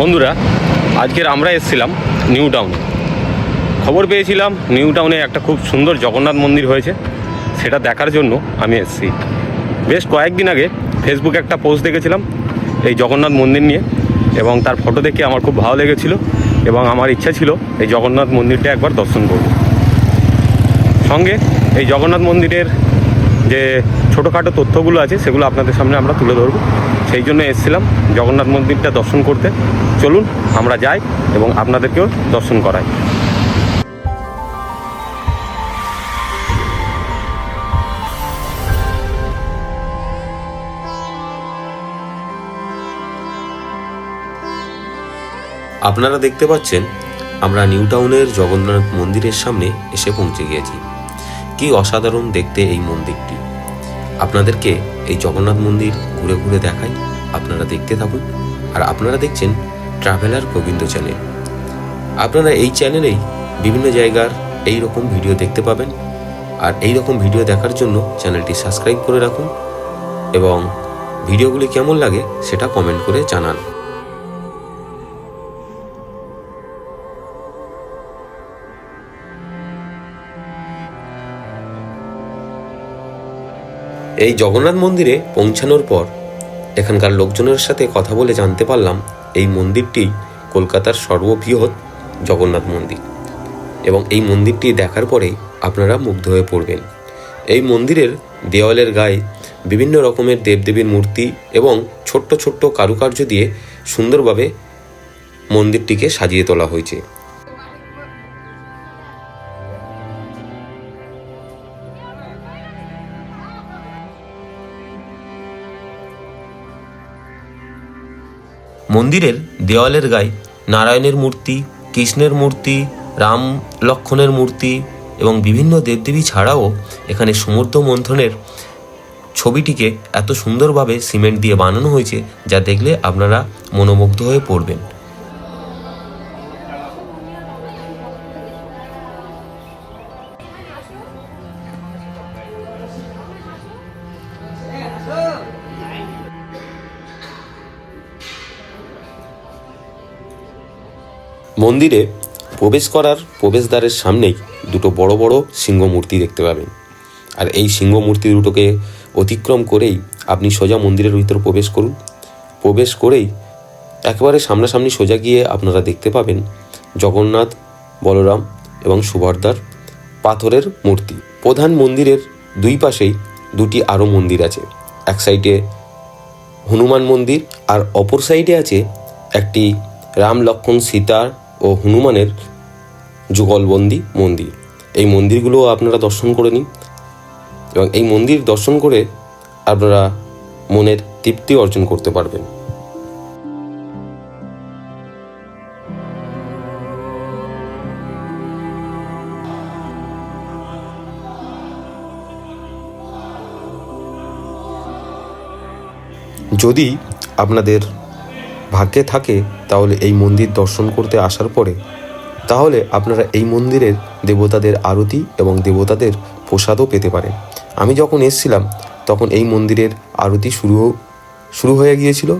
বন্ধুরা, আজকের আমরা এসেছিলাম নিউ টাউনে। খবর পেয়েছিলাম, নিউ টাউনে একটা খুব সুন্দর জগন্নাথ মন্দির হয়েছে, সেটা দেখার জন্য আমি এসেছি। বেশ কয়েকদিন আগে ফেসবুকে একটা পোস্ট দেখেছিলাম, এই জগন্নাথ মন্দির নিয়ে, এবং তার ফটো দেখে আমার খুব ভালো লেগেছিল, এবং আমার ইচ্ছা ছিল এই জগন্নাথ মন্দিরটা একবার দর্শন করব। সঙ্গে এই জগন্নাথ মন্দিরের যে ছোটোখাটো তথ্যগুলো আছে, সেগুলো আপনাদের সামনে আমরা তুলে ধরবো। সেই জন্য এসেছিলাম জগন্নাথ মন্দিরটা দর্শন করতে। চলুন, আমরা যাই এবং আপনাদেরকেও দর্শন করাই। আপনারা দেখতে পাচ্ছেন, আমরা নিউ টাউনের জগন্নাথ মন্দিরের সামনে এসে পৌঁছে গিয়েছি। কি অসাধারণ দেখতে এই মন্দিরটি। আপনাদেরকে এই জগন্নাথ মন্দির ঘুরে ঘুরে দেখাই। আপনারা দেখতে থাকুন। আর আপনারা দেখছেন ট্রাভেলার গোবিন্দ চ্যানেল আপনারা এই চ্যানেলেই বিভিন্ন জায়গার এই রকম ভিডিও দেখতে পাবেন। আর এই রকম ভিডিও দেখার জন্য চ্যানেলটি সাবস্ক্রাইব করে রাখুন এবং ভিডিওগুলি কেমন লাগে সেটা কমেন্ট করে জানান। এই জগন্নাথ মন্দিরে পৌঁছানোর পর এখানকার লোকজনের সাথে কথা বলে জানতে পারলাম এই মন্দিরটি কলকাতার সর্ববৃহৎ জগন্নাথ মন্দির। এবং এই মন্দিরটি দেখার পরে আপনারা মুগ্ধ হয়ে পড়বেন। এই মন্দিরের দেওয়ালের গায়ে বিভিন্ন রকমের দেবদেবীর মূর্তি এবং ছোট্ট ছোট্ট কারুকার্য দিয়ে সুন্দরভাবে মন্দিরটিকে সাজিয়ে তোলা হয়েছে। মন্দিরের দেওয়ালের গায়ে নারায়ণের মূর্তি, কৃষ্ণের মূর্তি, রাম লক্ষণের মূর্তি এবং বিভিন্ন দেবদেবী ছাড়াও এখানে সমুদ্র মন্থনের ছবিটিকে এত সুন্দরভাবে সিমেন্ট দিয়ে বানানো হয়েছে যা দেখলে আপনারা মনোমুগ্ধ হয়ে পড়বেন। মন্দিরে প্রবেশ করার প্রবেশদ্বারের সামনেই দুটো বড় বড় সিংহ মূর্তি দেখতে পাবেন। আর এই সিংহ মূর্তি দুটোকে অতিক্রম করেই আপনি সোজা মন্দিরের ভিতর প্রবেশ করুন। প্রবেশ করেই একেবারে সামনাসামনি সোজা গিয়ে আপনারা দেখতে পাবেন জগন্নাথ, বলরাম এবং সুভদ্রার পাথরের মূর্তি। প্রধান মন্দিরের দুই পাশেই দুটি আরও মন্দির আছে। এক সাইডে হনুমান মন্দির আর অপর সাইডে আছে একটি রাম, লক্ষণ সীতার ও হনুমানের যুগলবন্দি মন্দির। এই মন্দিরগুলো আপনারা দর্শন করে নিন এবং এই মন্দির দর্শন করে আপনারা মনের তৃপ্তি অর্জন করতে পারবেন। যদি আপনাদের ভাগ্যে থাকে, তাহলে এই মন্দির দর্শন করতে আসার পরে, তাহলে আপনারা এই মন্দিরের দেবতাদের আরতি এবং দেবতাদের প্রসাদও পেতে পারেন। আমি যখন এসছিলাম, তখন এই মন্দিরের আরতি শুরু শুরু হয়ে গিয়েছিল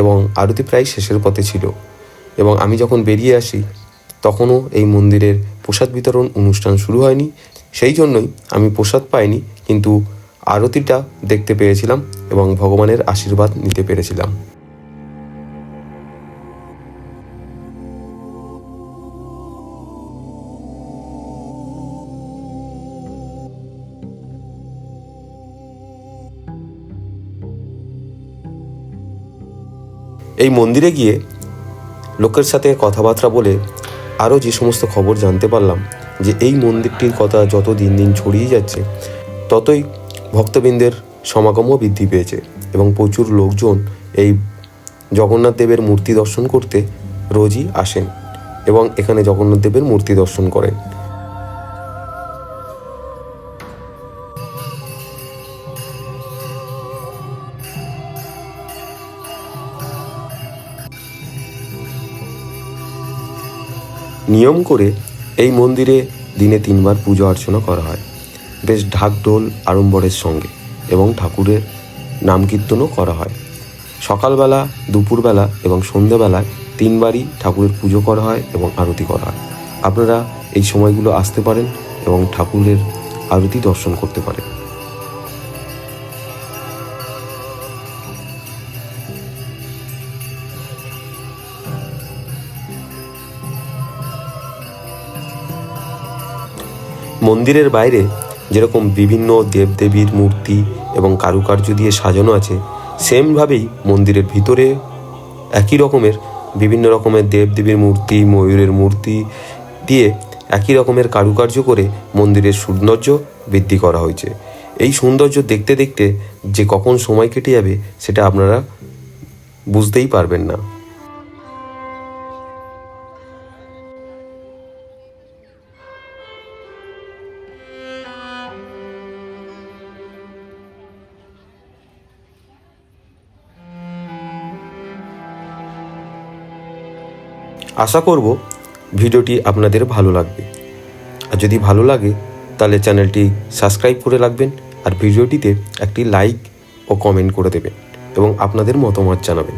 এবং আরতি প্রায় শেষের পথে ছিল। এবং আমি যখন বেরিয়ে আসি, তখনও এই মন্দিরের প্রসাদ বিতরণ অনুষ্ঠান শুরু হয়নি। সেই জন্যই আমি প্রসাদ পাইনি, কিন্তু আরতিটা দেখতে পেয়েছিলাম এবং ভগবানের আশীর্বাদ নিতে পেরেছিলাম। এই মন্দিরে গিয়ে লোকের সাথে কথাবার্তা বলে আরও যে সমস্ত খবর জানতে পারলাম যে এই মন্দিরটির কথা যত দিন দিন ছড়িয়ে যাচ্ছে, ততই ভক্তবৃন্দের সমাগমও বৃদ্ধি পেয়েছে এবং প্রচুর লোকজন এই জগন্নাথ দেবের মূর্তি দর্শন করতে রোজই আসেন এবং এখানে জগন্নাথ দেবের মূর্তি দর্শন করেন। নিয়ম করে এই মন্দিরে দিনে তিনবার পুজো অর্চনা করা হয়। বেশ ঢাকঢোল আড়ম্বরের সঙ্গে এবং ঠাকুরের নাম কীর্তনও করা হয়। সকালবেলা, দুপুরবেলা এবং সন্ধেবেলায় তিনবারই ঠাকুরের পুজো করা হয় এবং আরতি করা হয়। আপনারা এই সময়গুলো আসতে পারেন এবং ঠাকুরের আরতি দর্শন করতে পারেন। মন্দিরের বাইরে যেরকম বিভিন্ন দেবদেবীর মূর্তি এবং কারুকার্য দিয়ে সাজানো আছে, সেমভাবেই মন্দিরের ভিতরে একই রকমের বিভিন্ন রকমের দেবদেবীর মূর্তি, ময়ূরের মূর্তি দিয়ে একই রকমের কারুকার্য করে মন্দিরের সৌন্দর্য বৃদ্ধি করা হয়েছে। এই সৌন্দর্য দেখতে দেখতে যে কখন সময় কেটে যাবে, সেটা আপনারা বুঝতেই পারবেন না। আশা করব ভিডিওটি আপনাদের ভালো লাগবে। আর যদি ভালো লাগে, তাহলে চ্যানেলটি সাবস্ক্রাইব করে রাখবেন আর ভিডিওটিতে একটি লাইক ও কমেন্ট করে দেবেন এবং আপনাদের মতামত জানাবেন।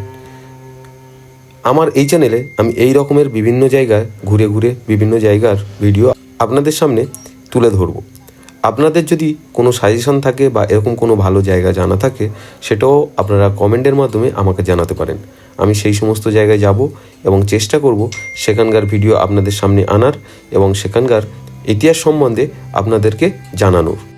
আমার এই চ্যানেলে আমি এই রকমের বিভিন্ন জায়গায় ঘুরে ঘুরে বিভিন্ন জায়গার ভিডিও আপনাদের সামনে তুলে ধরব। আপনাদের যদি কোনো সাজেশন থাকে বা এরকম কোনো ভালো জায়গা জানা থাকে, সেটাও আপনারা কমেন্টের মাধ্যমে আমাকে জানাতে পারেন। আমি সেই সমস্ত জায়গায় যাব এবং চেষ্টা করব সেখানকার ভিডিও আপনাদের সামনে আনার এবং সেখানকার ইতিহাস সম্বন্ধে আপনাদেরকে জানানোর।